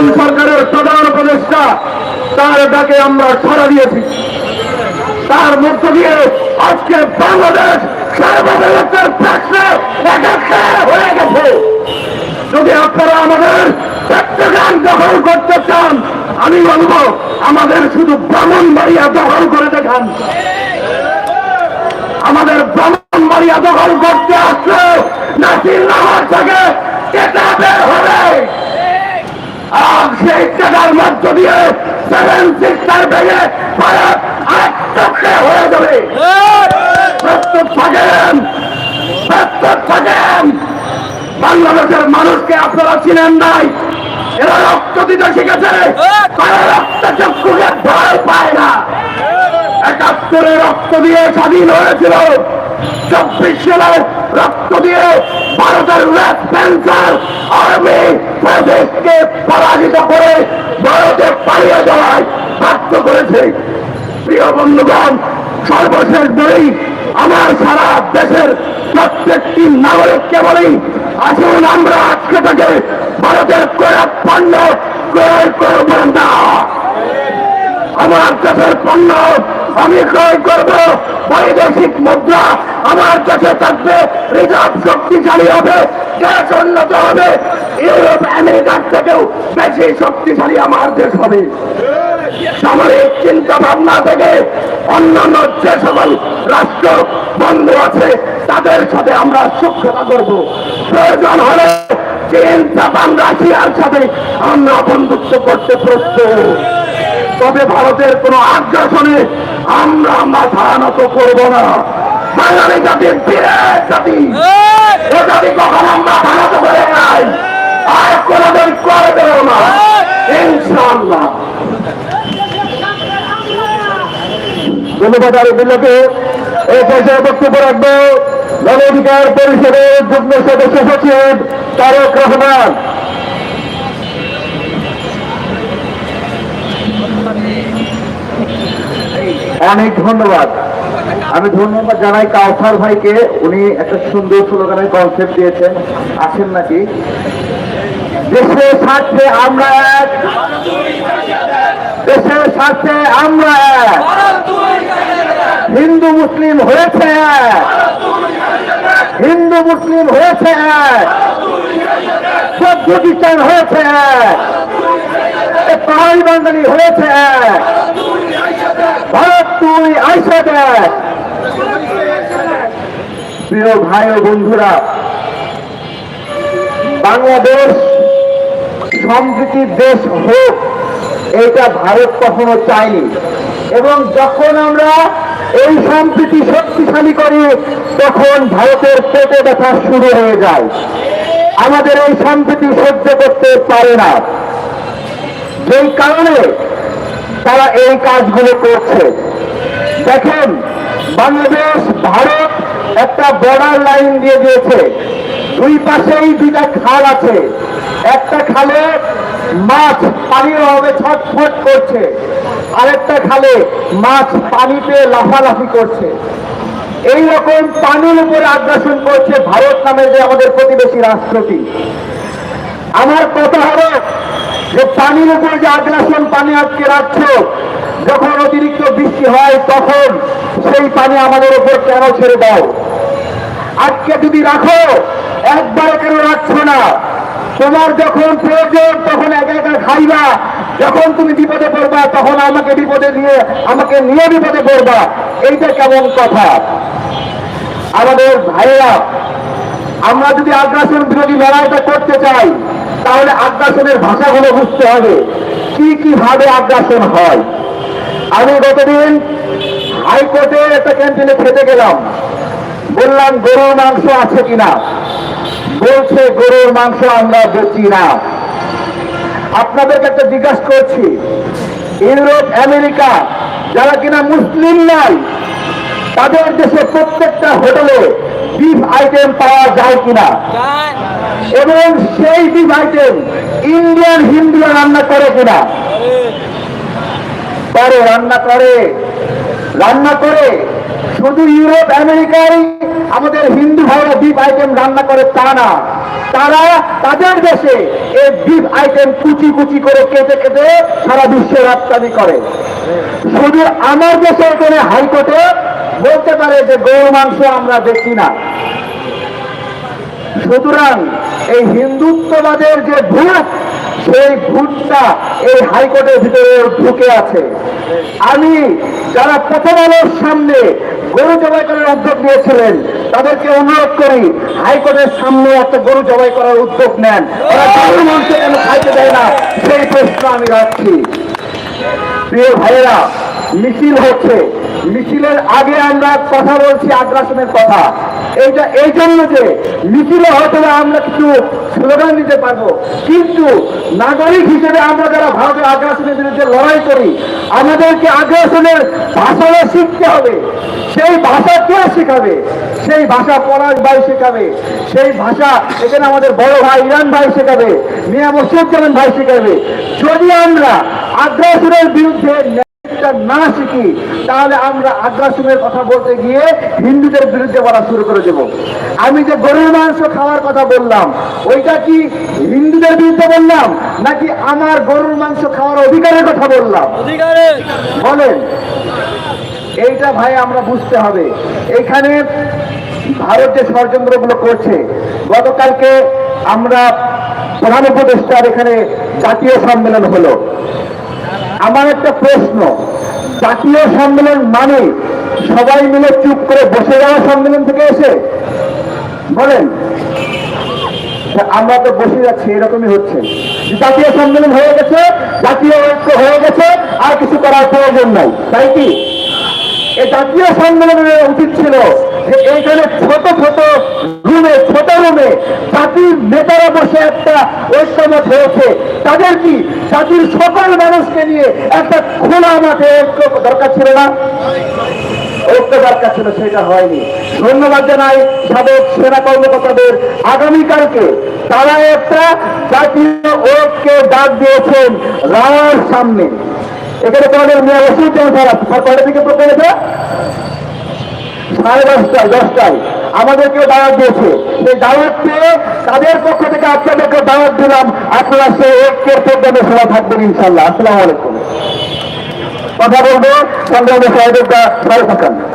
বর্তমান সরকারের প্রধান উপদেষ্টা, তার ডাকে আমরা সাড়া দিয়েছি। তার মধ্য দিয়ে আজকে বাংলাদেশ যদি আপনারা আমাদের চট্টগ্রাম দখল করতে চান, আমি বলব, আমাদের শুধু ব্রাহ্মণ বাড়িয়া দখল করে দেখান। আমাদের ব্রাহ্মণ বাড়িয়া দখল করতে আসলে নাসির নামার থেকে কেটে বের হবে আর বাংলাদেশের মানুষকে আপনারা চিনেন নাই, এরা রক্ত দিতে শিখেছে, তারা রক্ত চক্ষুকে ভয় পায় না। একাত্তরে রক্ত দিয়ে স্বাধীন হয়েছিল, চব্বিশ সালে রক্ত দিয়ে ভারতের রেড প্যান্সার আর্মি প্রদেশকে পরাজিত করে ভারতে পালিয়ে যাওয়ায় বাধ্য করেছে। প্রিয় বন্ধুগণ, সর্বশেষ বলি আমার সারা দেশের প্রত্যেকটি নাগরিককে বলি, আসুন আমরা আজকে থেকে ভারতের ক্রয় পণ্য ক্রয় করব না। আমার দেশের পণ্য আমি ক্রয় করব বৈদেশিক মুদ্রা আমার কাছে থাকবে, রিজার্ভ শক্তিশালী হবে, দেশ উন্নত হবে, ইউরোপ, আমেরিকার থেকেও বেশি শক্তিশালী আমার দেশ হবে। সামরিক চিন্তা ভাবনা থেকে অন্যান্য যে সকল রাষ্ট্র বন্ধু আছে, তাদের সাথে আমরা সক্ষতা করব। প্রয়োজন হলে চীন, জাপান, রাশিয়ার সাথে আমরা বন্ধুত্ব করতে প্রস্তুত। তবে ভারতের কোন আগ্রাসনে আমরা মাথা নত করব না। বাঙালি বিরাট জাতি। এ জাতি কখনো মাথা নত করে নাই আর কোনদিন না। ইনশাআল্লাহ। ধন্যবাদ এই পর্যায়ে বক্তব্য রাখব গণ অধিকার পরিষদের যুগ্ম সদস্য সচিব তারক রহমান। অনেক ধন্যবাদ। আমি ধন্যবাদ জানাই কাউসার ভাইকে। উনি একটা সুন্দর স্লোগানের কনসেপ্ট দিয়েছেন। আসেন নাকি? দেশের স্বার্থে আমরা এক। দেশের স্বার্থে আমরা এক। হিন্দু, মুসলিম হয়েছে এক। হিন্দু, মুসলিম হয়েছে এক। চোদ্দ খ্রিস্টান হয়েছে এক। পাহাড়ি বাঙালি হয়েছে এক। ভারত তুই প্রিয় ভাই ও বন্ধুরা, বাংলাদেশ সমৃদ্ধির দেশ হোক, এটা ভারত কখনো চায়নি। এবং যখন আমরা এই সম্প্রীতি শক্তিশালী করি, তখন ভারতের পেটে ব্যথা শুরু হয়ে যায়। আমাদের এই সম্প্রীতি সহ্য করতে পারে না। যেই কারণে তারা এই কাজগুলো করছে। দেখেন, বাংলাদেশ, ভারত একটা বর্ডার লাইন দিয়ে দিয়েছে। দুই পাশেই দুইটা খাল আছে। একটা খালে মাছ পানির অভাবে ছটফট করছে। আরেকটা খালে মাছ পানিতে লাফালাফি করছে। এই রকম পানির উপরে আগ্রাসন করছে ভারত নামে যে আমাদের প্রতিবেশী রাষ্ট্রটি। আমার কথা হলো যে পানির উপরে যে আগ্রাসন পানি আটকে রাখছো যখন অতিরিক্ত বৃষ্টি হয়, তখন সেই পানি আমাদের উপর কেন ছেড়ে দাও? আজকে যদি রাখো, একবারে কেন রাখছো না? তোমার যখন প্রয়োজন, তখন একা একা খাইবা। যখন তুমি বিপদে পড়বা, তখন আমাকে বিপদে নিয়ে, আমাকে নিয়ে বিপদে পড়বা। এইটা কেমন কথা? আমাদের ভাইয়েরা, আমরা যদি আগ্রাসন বিরোধী লড়াইটা করতে চাই, তাহলে আগ্রাসনের ভাষাগুলো বুঝতে হবে। কি কি ভাবে আগ্রাসন হয়? আমি গতদিন হাইকোর্টে একটা ক্যান্টিনে খেতে গেলাম। বললাম গরুর মাংস আছে কিনা? বলছে গরুর মাংস আমরা বেচি না। আপনাদেরকে একটা জিজ্ঞাসা করছি ইউরোপ আমেরিকা যারা কিনা মুসলিম নাই তাদের দেশে প্রত্যেকটা হোটেলে বিফ আইটেম পাওয়া যায় কিনা? এবং সেই বিফ আইটেম ইন্ডিয়ান হিন্দুরা রান্না করে কিনা? করে রান্না করে। রান্না করে। শুধু ইউরোপ, আমেরিকায় আমাদের হিন্দু ভাইরা বিফ আইটেম রান্না করে তা না। তারা তাদের দেশে এই বিফ আইটেম কুচি কুচি করে কেটে কেটে সারা বিশ্বে রপ্তানি করে। শুধু আমার দেশে এখানে হাইকোর্টে বলতে পারে যে গরু মাংস আমরা দেখি না। সুতরাং এই হিন্দুত্ববাদের যে ভূত সেই ভূতটা এই হাইকোর্টের ভিতরে ঢুকে আছে। আমি যারা প্রথম আলোর সামনে গরু জবাই করার উদ্যোগ নিয়েছিলেন, তাদেরকে অনুরোধ করি, হাইকোর্টের সামনে একটা গরু জবাই করার উদ্যোগ নেন। গরু মাংস কেন খাইতে দেয় না, সেই প্রশ্ন আমি রাখছি। প্রিয় ভাইয়েরা, মিছিল হচ্ছে। মিছিলের আগে আমরা কথা বলছি, আগ্রাসনের কথা। এইটা, এই জন্য যে মিছিলে হয়তো আমরা কিছু স্লোগান দিতে পারব। কিন্তু নাগরিক হিসেবে আমরা যারা ভারতের আগ্রাসনের বিরুদ্ধে লড়াই করি, আমাদেরকে আগ্রাসনের ভাষাটা শিখতে হবে। সেই ভাষা কে শেখাবে? সেই ভাষা পলাশ ভাই শেখাবে। সেই ভাষা এখানে আমাদের বড় ভাই ইরান ভাই শেখাবে, মিয়া মুর্শিদুজ্জামান ভাই শেখাবে। যদি আমরা আগ্রাসনের বিরুদ্ধে ন্যায়টা না শিখি তাহলে আমরা আগ্রাসনের কথা বলতে গিয়ে হিন্দুদের বিরুদ্ধে বলা শুরু করে দেব। আমি যে গরুর মাংস খাওয়ার কথা বললাম ওইটা কি হিন্দুদের বিরুদ্ধে বললাম নাকি আমার গরুর মাংস খাওয়ার অধিকারের কথা বললাম? বলেন। এইটা ভাই আমরা বুঝতে হবে। এখানে ভারত যে ষড়যন্ত্রগুলো করছে গতকালকে আমরা প্রধান উপদেষ্টার এখানে জাতীয় সম্মেলন হলো। আমার একটা প্রশ্ন। জাতীয় সম্মেলন মানে সবাই মিলে চুপ করে বসে যাওয়া সম্মেলন থেকে এসে? বলেন। আমরা তো বসে যাচ্ছি, এরকমই হচ্ছে। জাতীয় সম্মেলন হয়ে গেছে, জাতীয় ঐক্য হয়ে গেছে, আর কিছু করার প্রয়োজন নাই। তাই কি? এই জাতীয় সম্মেলনের উচিত ছিল যে এইখানে ছোট ছোট রুমে ছোট রুমে জাতির নেতারা বসে একটা ঐক্যমত হয়েছে তাদের কি জাতির সকল মানুষকে নিয়ে একটা খোলা মাঠে ঐক্য দরকার ছিল না? ছিল, সেটা হয়নি। ধন্যবাদ জানাই সাবেক সেনা কর্মকর্তাদের। আগামীকালকে তারা একটা জাতীয় ঐক্যে ডাক দিয়েছেন রাওয়ার সামনে। এখানে তোমাদের মেয়ে থেকে প্রোগ্রাম এটা সাড়ে দশটায় দশটায়। আমাদেরকেও দাওয়াত দিয়েছে। সেই দাওয়াত পেয়ে তাদের পক্ষ থেকে আপনাদেরকে দাওয়াত দিলাম। আপনারা সেই ঐক্যের প্রোগ্রামে সবাই থাকবেন ইনশাল্লাহ আসসালামু আলাইকুম। কথা বলব সংগ্রামে সহযোগিতা, সবাই থাকেন।